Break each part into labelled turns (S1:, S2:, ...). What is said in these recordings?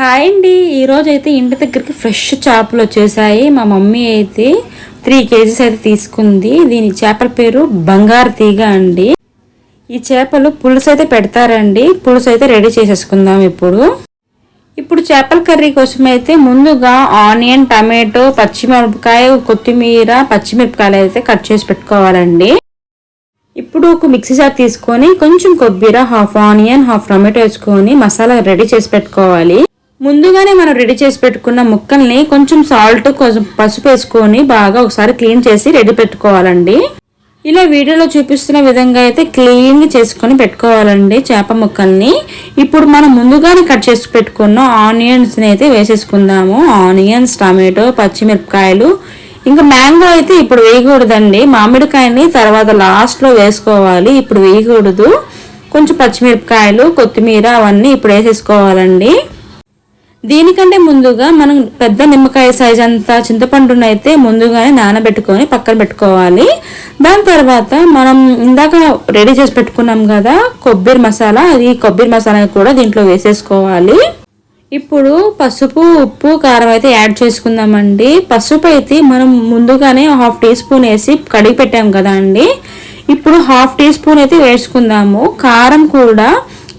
S1: Hi అండి. ఈరోజు అయితే ఇంటి దగ్గరికి ఫ్రెష్ చేపలు వచ్చేసాయి. మా మమ్మీ అయితే త్రీ కేజీస్ అయితే తీసుకుంది. దీని చేపల పేరు బంగారు తీగ అండి. ఈ చేపలు పులుసు అయితే పెడతారండి. పులుసు అయితే రెడీ చేసేసుకుందాం ఇప్పుడు. ఇప్పుడు చేపల కర్రీ కోసం అయితే ముందుగా ఆనియన్ టమాటో పచ్చిమిరపకాయ కొత్తిమీర పచ్చిమిరపకాయలు అయితే కట్ చేసి పెట్టుకోవాలండి. ఇప్పుడు ఒక మిక్సీ జార్ తీసుకొని కొంచెం కొబ్బరి హాఫ్ ఆనియన్ హాఫ్ టమాటో వేసుకొని మసాలా రెడీ చేసి పెట్టుకోవాలి. ముందుగానే మనం రెడీ చేసి పెట్టుకున్న ముక్కల్ని కొంచెం సాల్ట్ కొంచెం పసుపు వేసుకొని బాగా ఒకసారి క్లీన్ చేసి రెడీ పెట్టుకోవాలండి. ఇలా వీడియోలో చూపిస్తున్న విధంగా అయితే క్లీన్గా చేసుకొని పెట్టుకోవాలండి చేప ముక్కల్ని. ఇప్పుడు మనం ముందుగానే కట్ చేసి పెట్టుకున్న ఆనియన్స్ని అయితే వేసేసుకుందాము. ఆనియన్స్ టమాటో పచ్చిమిరపకాయలు. ఇంకా మ్యాంగో అయితే ఇప్పుడు వేయకూడదండి. మామిడికాయని తర్వాత లాస్ట్లో వేసుకోవాలి. ఇప్పుడు వేయకూడదు. కొంచెం పచ్చిమిరపకాయలు కొత్తిమీర అవన్నీ ఇప్పుడు వేసేసుకోవాలండి. దీనికంటే ముందుగా మనం పెద్ద నిమ్మకాయ సైజ్ అంత చింతపండును అయితే ముందుగానే నానబెట్టుకొని పక్కన పెట్టుకోవాలి. దాని తర్వాత మనం ఇందాక రెడీ చేసి పెట్టుకున్నాం కదా కొబ్బరి మసాలా. అది కొబ్బరి మసాలా కూడా దీంట్లో వేసేసుకోవాలి. ఇప్పుడు పసుపు ఉప్పు కారం అయితే యాడ్ చేసుకుందామండి. పసుపు అయితే మనం ముందుగానే హాఫ్ టీ స్పూన్ వేసి కడిగి పెట్టాం కదా అండి. ఇప్పుడు హాఫ్ టీ స్పూన్ అయితే వేసుకుందాము. కారం కూడా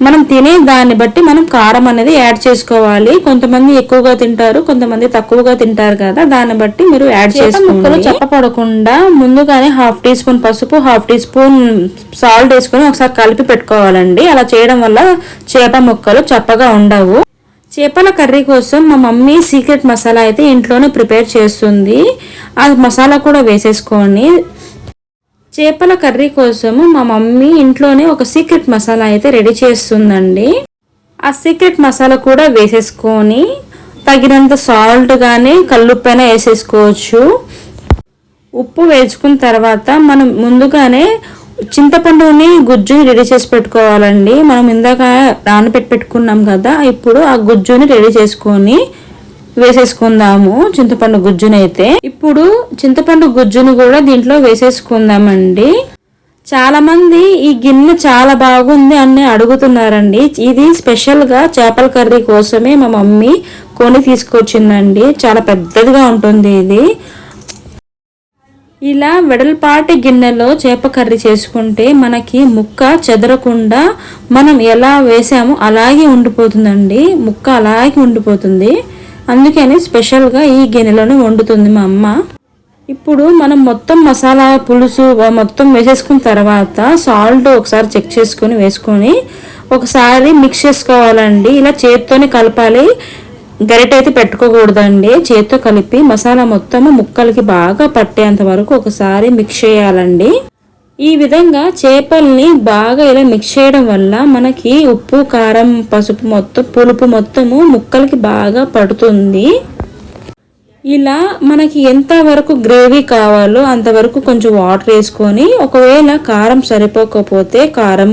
S1: మనం తినే దాన్ని బట్టి మనం కారం అనేది యాడ్ చేసుకోవాలి. కొంతమంది ఎక్కువగా తింటారు కొంతమంది తక్కువగా తింటారు కదా దాన్ని బట్టి మీరు యాడ్ చేసుకోవాలి చెప్పపడకుండా ముందుగానే హాఫ్ టీ స్పూన్ పసుపు హాఫ్ టీ స్పూన్ సాల్ట్ వేసుకొని ఒకసారి కలిపి పెట్టుకోవాలండి. అలా చేయడం వల్ల చేప ముక్కలు చప్పగా ఉండవు. చేపల కర్రీ కోసం మా మమ్మీ సీక్రెట్ మసాలా అయితే ఇంట్లోనే ప్రిపేర్ చేస్తుంది. ఆ మసాలా కూడా వేసేసుకొని చేపల కర్రీ కోసము మా మమ్మీ ఇంట్లోనే ఒక సీక్రెట్ మసాలా అయితే రెడీ చేస్తుందండి. ఆ సీక్రెట్ మసాలా కూడా వేసేసుకొని తగినంత సాల్ట్ కానీ కల్లుప్పైనా వేసేసుకోవచ్చు. ఉప్పు వేసుకున్న తర్వాత మనం ముందుగానే చింతపండుని గుజ్జుని రెడీ చేసి పెట్టుకోవాలండి. మనం ఇందాక నానబెట్టి పెట్టుకున్నాం కదా ఇప్పుడు ఆ గుజ్జుని రెడీ చేసుకొని వేసేసుకుందాము. చింతపండు గుజ్జునైతే. ఇప్పుడు చింతపండు గుజ్జును కూడా దీంట్లో వేసేసుకుందామండి. చాలా మంది ఈ గిన్నె చాలా బాగుంది అని అడుగుతున్నారండి. ఇది స్పెషల్గా చేపల కర్రీ కోసమే మా మమ్మీ కొని తీసుకొచ్చిందండి. చాలా పెద్దదిగా ఉంటుంది ఇది. ఇలా వెడల్పాటి గిన్నెలో చేప కర్రీ చేసుకుంటే మనకి ముక్క చెదరకుండా మనం ఎలా వేసామో అలాగే ఉండిపోతుందండి. ముక్క అలాగే ఉండిపోతుంది. అందుకని స్పెషల్గా ఈ గిన్నెలోనే వండుతుంది మా అమ్మ. ఇప్పుడు మనం మొత్తం మసాలా పులుసు మొత్తం వేసేసుకున్న తర్వాత సాల్ట్ ఒకసారి చెక్ చేసుకొని వేసుకొని ఒకసారి మిక్స్ చేసుకోవాలండి. ఇలా చేతితోనే కలపాలి. గరిట అయితే పెట్టుకోకూడదండి. చేతితో కలిపి మసాలా మొత్తము ముక్కలకి బాగా పట్టేంత వరకు ఒకసారి మిక్స్ చేయాలండి. ఈ విధంగా చేపల్ని బాగా ఇలా మిక్స్ చేయడం వల్ల మనకి ఉప్పు కారం పసుపు మొత్తం పులుపు మొత్తము ముక్కలకి బాగా పడుతుంది. ఇలా మనకి ఎంత వరకు గ్రేవీ కావాలో అంతవరకు కొంచెం వాటర్ వేసుకొని ఒకవేళ కారం సరిపోకపోతే కారం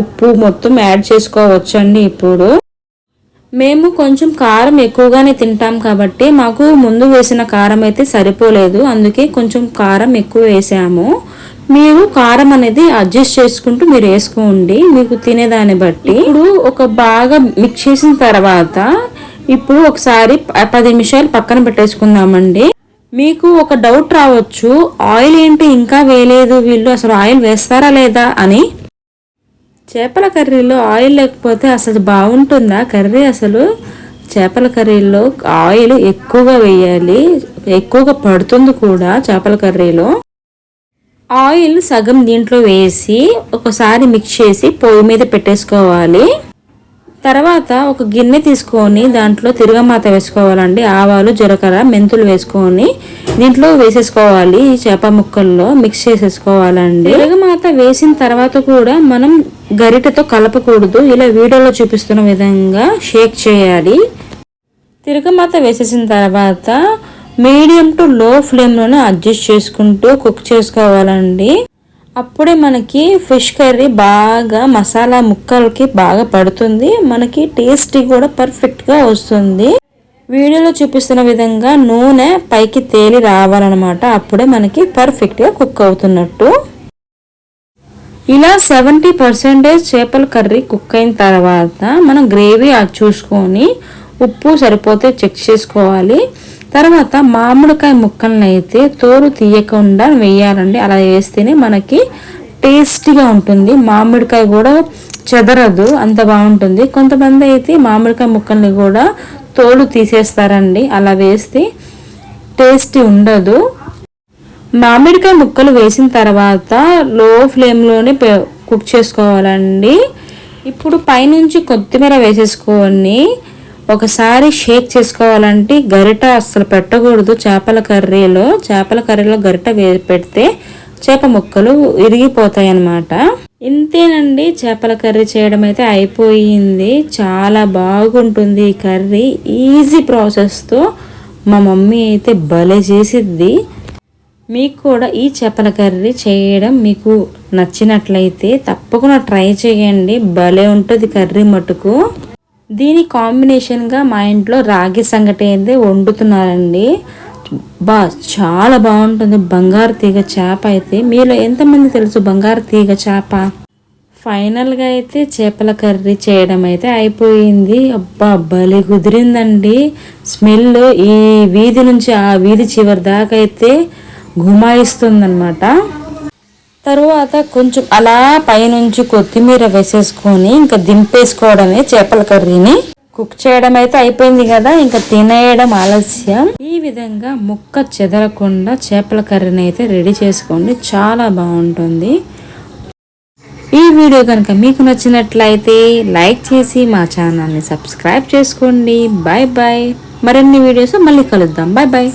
S1: ఉప్పు మొత్తం యాడ్ చేసుకోవచ్చండి ఇప్పుడు. మేము కొంచెం కారం ఎక్కువగానే తింటాం కాబట్టి మాకు ముందు వేసిన కారం అయితే సరిపోలేదు. అందుకే కొంచెం కారం ఎక్కువ వేసాము. మీరు కారం అనేది అడ్జస్ట్ చేసుకుంటూ మీరు వేసుకోండి. మీకు తినేదాన్ని బట్టి. ఇప్పుడు ఒక బాగా మిక్స్ చేసిన తర్వాత ఇప్పుడు ఒకసారి పది నిమిషాలు పక్కన పెట్టేసుకుందామండి. మీకు ఒక డౌట్ రావచ్చు. ఆయిల్ ఏంటి? ఇంకా వేయలేదు. వీళ్ళు అసలు ఆయిల్ వేస్తారా లేదా అని. చేపల కర్రీలో ఆయిల్ లేకపోతే అసలు బాగుంటుందా? కర్రీ అసలు చేపల కర్రీలో ఆయిల్ ఎక్కువగా వేయాలి. ఎక్కువగా పడుతుంది కూడా చేపల కర్రీలో. ఆయిల్ సగం దీంట్లో వేసి ఒకసారి మిక్స్ చేసి పొయ్యి మీద పెట్టేసుకోవాలి. తర్వాత ఒక గిన్నె తీసుకొని దాంట్లో తిరగమాత వేసుకోవాలండి. ఆవాలు జీలకర్ర మెంతులు వేసుకొని దీంట్లో వేసేసుకోవాలి. ఈ చేప ముక్కల్లో మిక్స్ చేసేసుకోవాలండి. తిరగమాత వేసిన తర్వాత కూడా మనం గరిటతో కలపకూడదు. ఇలా వీడియోలో చూపిస్తున్న విధంగా షేక్ చేయాలి. తిరగమాత వేసేసిన తర్వాత మీడియం టు లో ఫ్లేమ్లోనే అడ్జస్ట్ చేసుకుంటూ కుక్ చేసుకోవాలండి. అప్పుడే మనకి ఫిష్ కర్రీ బాగా మసాలా ముక్కలకి బాగా పడుతుంది. మనకి టేస్టీ కూడా పర్ఫెక్ట్గా వస్తుంది. వీడియోలో చూపిస్తున్న విధంగా నూనె పైకి తేలి రావాలన్నమాట. అప్పుడే మనకి పర్ఫెక్ట్గా కుక్ అవుతున్నట్టు. ఇలా సెవెంటీ పర్సెంటేజ్ చేపల కర్రీ కుక్ అయిన తర్వాత మనం గ్రేవీ చూసుకొని ఉప్పు సరిపోతే చెక్ చేసుకోవాలి. తర్వాత మామిడికాయ ముక్కలను అయితే తోలు తీయకుండా వేయాలండి. అలా వేస్తేనే మనకి టేస్టీగా ఉంటుంది. మామిడికాయ కూడా చెదరదు అంత బాగుంటుంది. కొంతమంది అయితే మామిడికాయ ముక్కల్ని కూడా తోలు తీసేస్తారండి. అలా వేస్తే టేస్టీ ఉండదు. మామిడికాయ ముక్కలు వేసిన తర్వాత లో ఫ్లేమ్లోనే కుక్ చేసుకోవాలండి. ఇప్పుడు పైనుంచి కొత్తిమీర వేసేసుకొని ఒకసారి షేక్ చేసుకోవాలంటే గరిట అస్సలు పెట్టకూడదు. చేపల కర్రీలో చేపల కర్రీలో గరిట వే పెడితే చేప ముక్కలు ఇరిగిపోతాయి అన్నమాట ఇంతేనండి చేపల కర్రీ చేయడం అయితే అయిపోయింది. చాలా బాగుంటుంది ఈ కర్రీ. ఈజీ ప్రాసెస్తో మా మమ్మీ అయితే భలే చేసిద్ది. మీకు కూడా ఈ చేపల కర్రీ చేయడం మీకు నచ్చినట్లయితే తప్పకుండా ట్రై చేయండి. భలే ఉంటుంది కర్రీ మటుకు. దీని కాంబినేషన్గా మా ఇంట్లో రాగి సంగటి అయితే వండుతున్నారండి. బా చాలా బాగుంటుంది. బంగారు తీగ చేప అయితే. మీలో ఎంతమంది తెలుసు బంగారు తీగ చేప? ఫైనల్గా అయితే చేపల కర్రీ చేయడం అయితే అయిపోయింది. అబ్బా భలే కుదిరిందండి. స్మెల్ ఈ వీధి నుంచి ఆ వీధి చివరి దాకా అయితే గుమాయిస్తుందన్నమాట తరువాత కొంచెం అలా పైనుంచి కొత్తిమీర వేసేసుకొని ఇంకా దింపేసుకోవడమే చేపల కర్రీని. కుక్ చేయడం అయితే అయిపోయింది కదా ఇంకా తినేయడం ఆలస్యం. ఈ విధంగా ముక్క చెదరకుండా చేపల కర్రీని అయితే రెడీ చేసుకోండి చాలా బాగుంటుంది. ఈ వీడియో కనుక మీకు నచ్చినట్లయితే లైక్ చేసి మా ఛానల్ని సబ్స్క్రైబ్ చేసుకోండి. Bye bye. మరిన్ని వీడియోస్ మళ్ళీ కలుద్దాం. Bye bye.